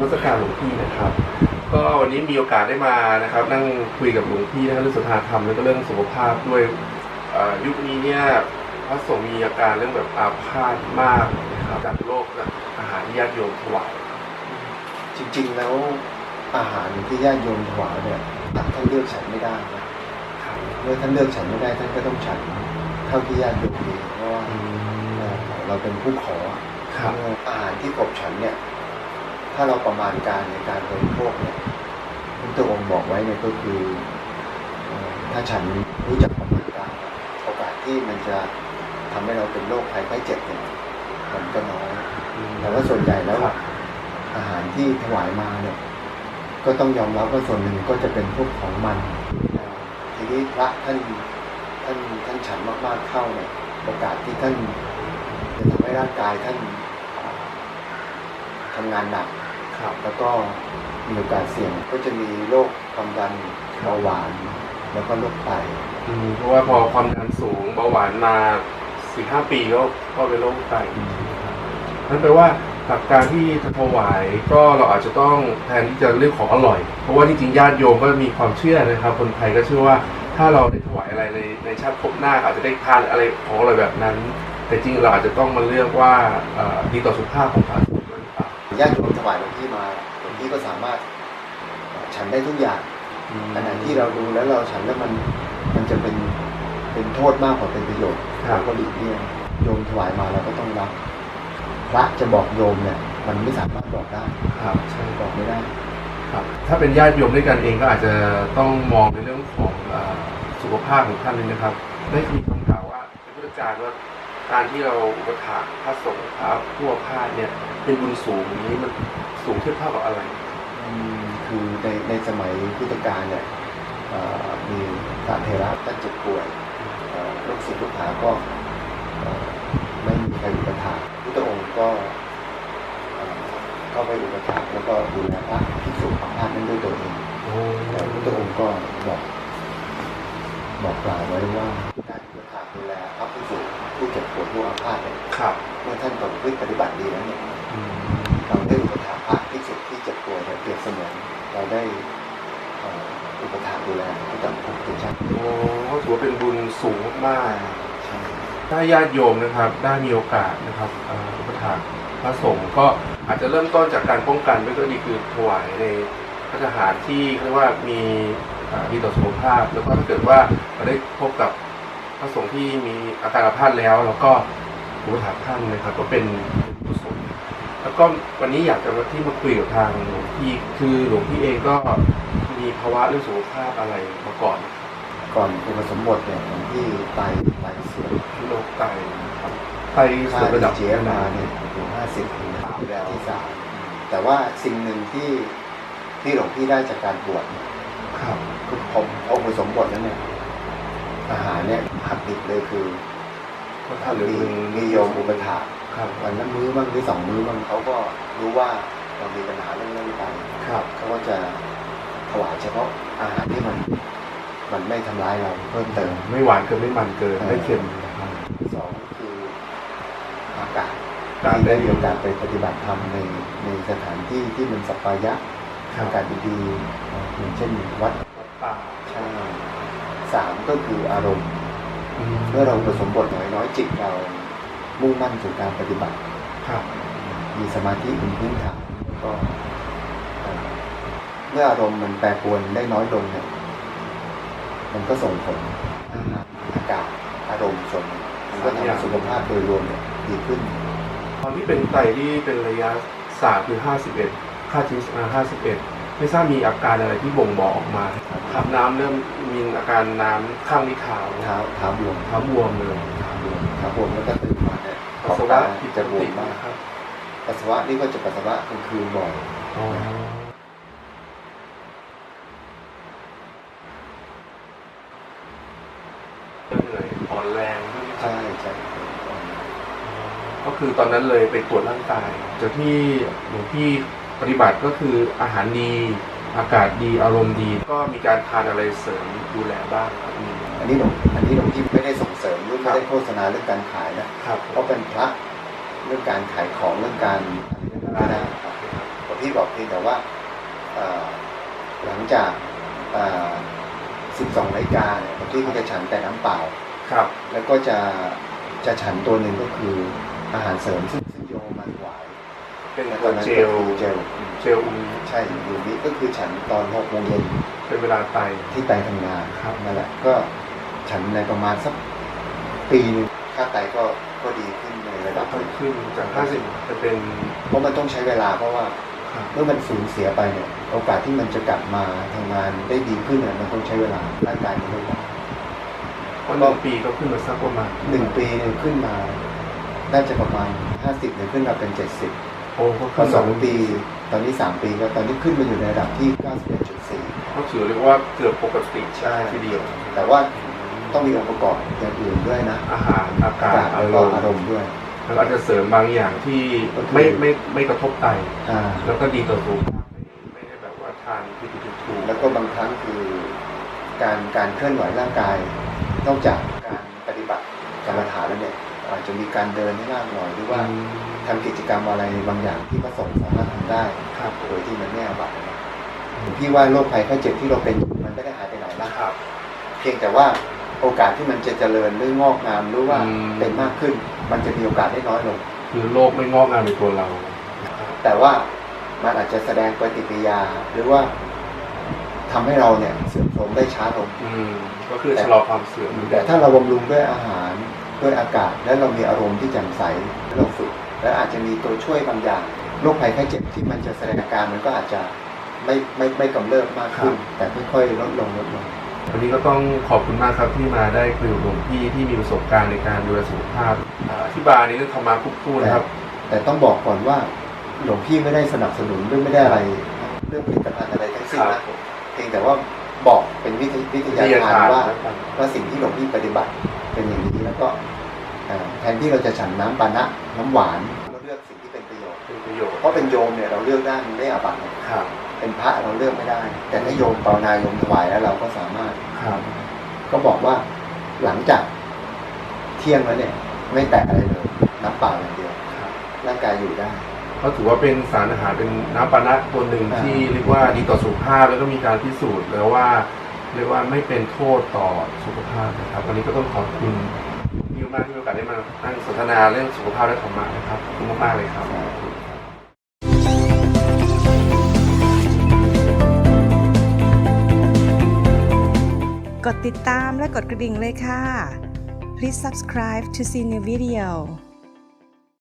มัสการหลวงพี่นะครับ ก็วันนี้มีโอกาสได้มานะครับ นั่งคุยกับหลวงพี่นะเรื่องสุธาธรรมแล้วก็เรื่องสุขภาพด้วยเอ่อยุคนี้เนี่ยพระสงฆ์มีอาการเรื่องแบบอาพาธมากนะครับจากโรคจากอาหารที่ญาติโยมถวายจริงๆแล้วอาหารที่ญาติโยมถวายเนี่ยท่านเลือกฉันไม่ได้นะเมื่อท่านเลือกฉันไม่ได้ท่านก็ต้องฉันเท่าที่ญาติโยมมีเพราะว่าเอ่อเราเป็นผู้ขอครับเมื่ออาหารที่กบฉันเนี่ย ถ้าเราประมาณการในการบริโภคเนี่ยพระองค์บอกไว้เนี่ยก็คือ ถ้าฉันรู้จักประมาณการโอกาสที่มันจะทำให้เราเป็นโรคภัยไข้เจ็บเนี่ยมันก็น้อยแต่ว่าส่วนใหญ่แล้วอาหารที่ถวายมาเนี่ยก็ต้องยอมรับว่าส่วนหนึ่งก็จะเป็นพวกของมันทีนี้พระท่านท่านท่านฉันมากๆเข้าเนี่ยโอกาสที่ท่านจะทำให้ร่างกายท่านทำงานหนัก ครับ แล้วก็มีโอกาสเสี่ยงก็จะมีโรคความดันเบาหวาน แล้วก็โรคไตอืมเพราะว่าพอความดันสูงเบาหวานมาสี่ห้าปีก็ก็เป็นโรคไตนั่นแปลว่าหลักการที่จะถวายก็เราอาจจะต้องแทนที่จะเลือกของอร่อย เพราะว่าจริงๆญาติโยมก็มีความเชื่อนะครับ คนไทยก็เชื่อว่าถ้าเราได้ถวายอะไรในในชาติภพหน้าอาจจะได้ทานอะไรของอร่อยแบบนั้น แต่จริงเราอาจจะต้องมาเลือกว่าเอ่อดีต่อสุขภาพของพระสงฆ์ด้วยหรือเปล่า ญาติโยมถวายหลวงพี่มาหลวงพี่ก็สามารถฉันได้ทุกอย่างขณะที่เราดูแล้วเราฉันแล้วมันมันจะเป็นเป็นโทษมากกว่าเป็นประโยชน์ครับเราก็หลีกเลี่ยงโยมถวายมาเราก็ต้องรับพระจะบอกโยมเนี่ย มันไม่สามารถบอกได้ครับใช่บอกไม่ได้ครับ ถ้าเป็นญาติโยมด้วยกันเองก็อาจจะต้องมองในเรื่องของเอ่อสุขภาพของท่านเลยนะครับ ได้มีคำกล่าวว่าพระพุทธเจ้าว่า การที่เราอุปถากพระสงฆ์พระผู้อาพาธเนี่ยเป็นบุญสูงนี้มันสูงเทียบเท่ากับอะไรอืมคือในในสมัยพุทธกาลเนี่ยเอ่อมีพระเทระท่านเจ็บป่วยเอ่อลูกศิษย์ลูกหาก็เอ่อไม่มีใครอุปถัมภ์พุทธองค์ก็เอ่อเข้าไปอุปถัมภ์แล้วก็ดูแลพระภิกษุอาพาธนั้นด้วยตัวเอง โอ้แต่พุทธองค์ก็บอกบอกกล่าวไว้ว่า ครับเมื่อท่านประพฤติปฏิบัติดีแล้วเนี่ยอืมเราได้อุปถัมภ์พระภิกษุที่เจ็บป่วยเนี่ยเปรียบเสมือนเราได้เอ่ออุปถัมภ์ดูแลพระเจ้าพระพุทธเจ้าโอ้ก็ถือว่าเป็นบุญสูงมากใช่ๆถ้าญาติโยมนะครับ ได้มีโอกาสนะครับเอ่ออุปถากพระสงฆ์ก็อาจจะเริ่มต้นจากการป้องกันด้วยก็ดีคือถวายในพระทหารที่เรียกว่ามีเอ่อดีต่อสุขภาพ แล้วก็ถ้าเกิดว่าเราได้พบกับพระสงฆ์ที่มีอาการอาภาษแล้วเราก็ อุปถากท่านนะครับ ก็เป็นกุศลแล้วก็วันนี้อยากจะมาที่มาคุยกับทางหลวงพี่คือหลวงพี่เองก็มีภาวะเรื่องสุขภาพอะไรมาก่อนนะครับก่อนอุปสมบทเนี่ยหลวงพี่ไตไตเสื่อมที่โรคไตนะครับไตค่าเสื่อมระดับเจมาเนี่ยถึงห้าสิบแล้วที่สามแต่ว่าสิ่งหนึ่งที่ที่หลวงพี่ได้จากการบวชเนี่ยครับคือผมพออุปสมบทแล้วเนี่ยอาหารเนี่ยหักดิบเลยคือก็ถ้าทำหรือ มีมึงมีโยมอุปถากครับวันละมื้อบ้างหรือสองมื้อบ้างเขาก็รู้ว่าเรามีปัญหาเรื่องเรื่องไตครับเขาก็จะถวายเฉพาะอาหารที่มัน มันไม่ทำร้ายเราเพิ่มเติม ไม่หวานเกินไม่มันเกินไม่เค็มนะครับสองคืออากาศการที่ได้ได้มีโอกาสไปปฏิบัติธรรมในในสถานที่ที่มันสัปปายะครัอาบกาศดีๆนะอย่างเช่นวัดป่าใช่สามก็คืออารมณ์อืม เมื่อเราผสมบทน้อยน้อยๆจิตเรามุ่งมั่นสู่การปฏิบัติครับมีสมาธิเป็นพื้นฐานแล้วก็เอ่อเมื่ออารมณ์มันแปรปรวนได้น้อยลงเนี่ยมันก็ส่งผลอาหารอากาศอารมณ์ส่วนมันก็ทำให้สุขภาพโดยรวมเนี่ยดีขึ้น ตอนที่เป็นไตที่เป็นระยะสามคือห้าสิบเอ็ดค่า TSH ห้าสิบเอ็ด ไม่ทราบมีอาการอะไรที่บ่งบอกออกมาขับน้ำเริ่มมีอาการน้ำข้างที่เท้าเท้าเท้าบวมเท้าบวมเลยเท้าบวมเท้าบวมแล้วก็ตื่นมาเนี่ยปัสสาวะขอบตาจะบวมมากครับปัสสาวะนี่ก็จะปัสสาวะกลางคืนบ่อย อ๋อเหนื่อยอ่อนแรงด้วยไหมครับ ใช่ใช่ก็คือตอนนั้นเลยไปตรวจร่างกายจากที่หลวงพี่ ปฏิบัติก็คืออาหารดีอากาศดีอารมณ์ดี ก็มีการทานอะไรเสริมดูแลบ้างครับมี อันนี้หลวงอันนี้หลวงพี่ไม่ได้ส่งเสริมหรือครัไม่บได้โฆษณาเรื่องการขายนะครับ เพราะเป็นพระเรื่องการขายของเรื่องการอะไรไม่ได้ครับกฎพี่บอกเพียงแต่ว่าเอ่อหลังจากเอ่อ12นาฬิกาเนี่ยหลวงพี่ก็จะฉันแต่น้ำเปล่า ครับ แล้วก็จะจะฉันตัวหนึ่งก็คืออาหารเสริมซึ่งซึ่งโยมมาถวาย เป็นแล้วตัตอวนนั้นเจก็ลคือเจลเจลอุ้มใช่อยู่นี้ก็คือฉันตอน6โมงเย็นเป็นเวลาไตที่ไตทำงานครับนั่นแหละก็ฉันในประมาณสักปีหนึงค่าไตก็ก็ดีขึ้นในระดับหเพิ่มนึ่งขึ้นจาก50จะเป็น เพราะมันต้องใช้เวลาเพราะว่าครับเมื่อมันสูญเสียไปเนี่ยโอกาสที่มันจะกลับมาทำงานได้ดีขึ้นเนี่ยมันต้องใช้เวลาร่างกายมันไม่ไหวเพราะหนึ่งปีก็ขึ้นมาสักประมาณหนึ่งปีเนี่ยขึ้นมาน่าจะประมาณ50เนี่ยขึ้นมาเป็น70โอ้ก็พ อขึ้นสองปี ตอนนี้3ปีก็ตอนนี้ขึ้นมาอยู่ในระดับที่ 91.4 ก็ถือเรียกว่าเกือบปกติใช่ทีเดียว แต่ว่าต้องมีองค์ประกอบอย่างอื่นด้วยนะ อาหารอากาอาศกาศอาแล้วรก็มณ์อารมณ์ด้วยแล้วก็อาจจะเสริมบางอย่างที่ก็คือไม่ไม่ไม่กระทบไตอ่าแล้วก็ดีต่อสุขภาพไม่ได้แบบว่าทานผิดผิดถูกแล้วก็บางครั้งคือการการเคลื่อนไหวร่างกาย นอกจากการปฏิบัติกรรมฐานแล้วเนี่ย อาจจะมีการเดินให้มากหน่อยหรือว่าทำกิจกรรมอะไรบางอย่างที่พระสงฆ์สามารถทำได้ครับโดยที่มันไม่อาบัตินะพี่ว่าโรคภัยไข้เจ็บที่เราเป็นอยู่มันไม่ได้หายไปไหนละครับ เพียงแต่ว่าโอกาสที่มันจะเจริญหรืองอกงามหรือว่าอืมเป็นมากขึ้น มันจะมีโอกาสได้น้อยลง คือโรคไม่งอกงามในตัวเรา แต่ว่ามันอาจจะแสดงปฏิกิริยาหรือว่าทำให้เราเนี่ยเสื่อมโทรมได้ช้าลงอืมก็คือชะลอความเสื่อมแต่ถ้าเราบำรุงด้วยอาหาร ด้วยอากาศ และเรามีอารมณ์ที่แจ่มใสเราฝึก และอาจจะมีตัวช่วยบางอย่างโรคภัยไข้เจ็บที่มันจะแสดงอาการมันก็อาจจะไม่ไม่ไม่กำเริบมากขึ้น แต่ค่อยๆลดลงลดลงวันนี้ก็ต้องขอบคุณมากครับที่มาได้คุยกับหลวงพี่ที่มีประสบการณ์ในการดูแลสุขภาพอ่าที่บาร์นี้เรื่องธรรมะคุกคู่นะครับ แต่ต้องบอกก่อนว่าหลวงพี่ไม่ได้สนับสนุนหรือไม่ได้อะไรเรื่องผลิตภัณฑ์อะไรทั้งสิ้นครันะบเพียงแต่ว่าบอกเป็นวิทยวิทยาวิทยาทาทานนว่านะครับว่าสิ่งที่หลวงพี่ปฏิบัติเป็นอย่างนี้ แล้วก็เอ่อแทนที่เราจะฉันน้ำปานะน้ำหวานเราเลือกสิ่งที่เป็นประโยชน์เป็นประโยชน์เพราะเป็นโยมเนี่ยเราเลือกได้มันไม่อาบัติครับ เป็นพระเราเลือกไม่ได้ แต่ถ้าโยมปรนายโยมถวายแล้วเราก็สามารถครับ ก็บอกว่าหลังจากเที่ยงแล้วเนี่ยไม่แตะอะไรเลยน้ำเปล่าอย่างเดียวครับร่างกายอยู่ได้ก็ถือว่าเป็นสารอาหารเป็นน้ำปานะตัวหนึ่งอ่าที่เรียกว่าดีต่อสุขภาพแล้วก็มีการพิสูจน์แล้วว่าเรียกว่าไม่เป็นโทษต่อสุขภาพนะครับวันนี้ก็ต้องขอบคุณพี่ มากที่มีโอกาสได้มานั่งสนทนาเรื่องสุขภาพและธรรมะนะครับขอบคุณมากๆเลยครับกดติดตามและกดกระดิ่งเลยค่ะ Please subscribe to see new video